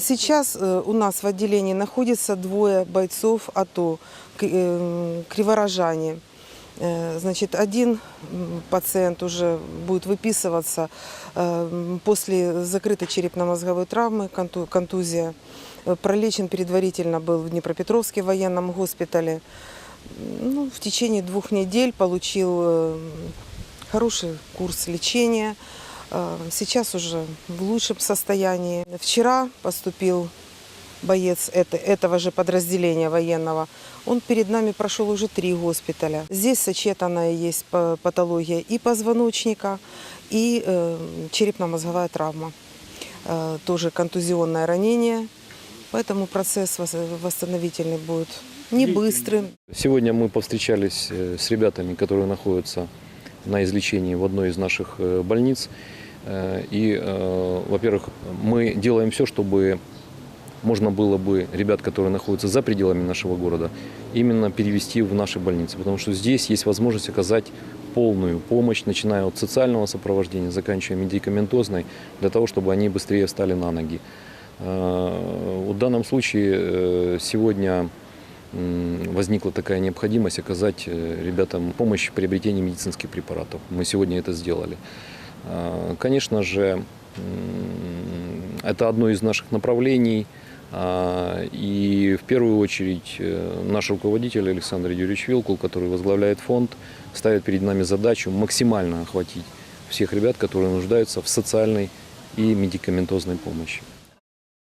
Сейчас э, у нас в отделении находится двое бойцов АТО, э, криворожане. Э, Значит, один пациент уже будет выписываться после закрытой черепно-мозговой травмы, конту- контузия. Пролечен предварительно был в Днепропетровске военном госпитале. Ну, в течение двух недель получил хороший курс лечения. Э, Сейчас уже в лучшем состоянии. Вчера поступил боец это- этого же подразделения военного. Он перед нами прошел уже три госпиталя. Здесь сочетанная есть па- патология и позвоночника, и э, черепно-мозговая травма. Э, тоже контузионное ранение. Поэтому процесс вос- восстановительный будет не быстрым. Сегодня мы повстречались э, с ребятами, которые находятся на излечении в одной из наших э, больниц. Э, И, э, во-первых, мы делаем все, чтобы можно было бы ребят, которые находятся за пределами нашего города, именно перевести в наши больницы. Потому что здесь есть возможность оказать полную помощь, начиная от социального сопровождения, заканчивая медикаментозной, для того, чтобы они быстрее встали на ноги. В данном случае сегодня возникла такая необходимость оказать э, ребятам помощь в приобретении медицинских препаратов. Мы сегодня это сделали. А, Конечно же, это одно из наших направлений. А, И в первую очередь э, наш руководитель Александр Юрьевич Вилкул, который возглавляет фонд, ставит перед нами задачу максимально охватить всех ребят, которые нуждаются в социальной и медикаментозной помощи.